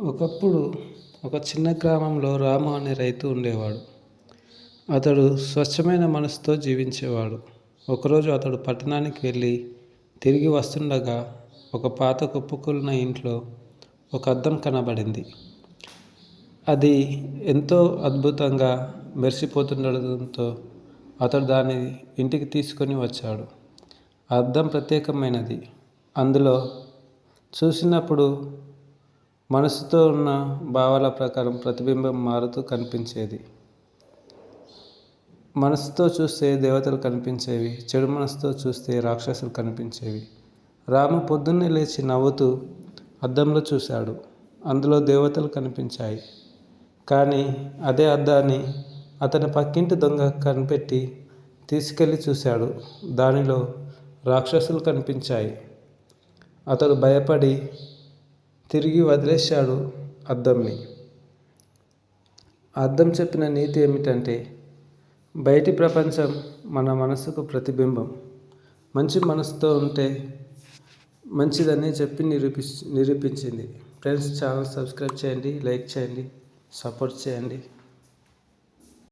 ఒకప్పుడు ఒక చిన్న గ్రామంలో రాము అనే రైతు ఉండేవాడు. అతడు స్వచ్ఛమైన మనసుతో జీవించేవాడు. ఒకరోజు అతడు పట్టణానికి వెళ్ళి తిరిగి వస్తుండగా ఒక పాత కుప్పకూలిన ఇంట్లో ఒక అద్దం కనబడింది. అది ఎంతో అద్భుతంగా మెరిసిపోతుండడంతో అతడు దాన్ని ఇంటికి తీసుకొని వచ్చాడు. అద్దం ప్రత్యేకమైనది. అందులో చూసినప్పుడు మనసుతో ఉన్న భావాల ప్రకారం ప్రతిబింబం మారుతూ కనిపించేది. మనసుతో చూస్తే దేవతలు కనిపించేవి చెడు మనసుతో చూస్తే రాక్షసులు కనిపించేవి. రాము పొద్దున్నే లేచి నవ్వుతూ అద్దంలో చూశాడు. అందులో దేవతలు కనిపించాయి. కానీ అదే అద్దాన్ని అతని పక్కింటి దొంగ కనిపెట్టి తీసుకెళ్ళి చూశాడు. దానిలో రాక్షసులు కనిపించాయి. అతడు భయపడి తిరిగి వదిలేశాడు అద్దంని అద్దం చెప్పిన నీతి ఏమిటంటే బయటి ప్రపంచం మన మనసుకు ప్రతిబింబం. మంచి మనసుతో ఉంటే మంచిదని చెప్పి నిరూపి నిరూపించింది. ఫ్రెండ్స్ ఛానల్ సబ్స్క్రైబ్ చేయండి లైక్ చేయండి సపోర్ట్ చేయండి.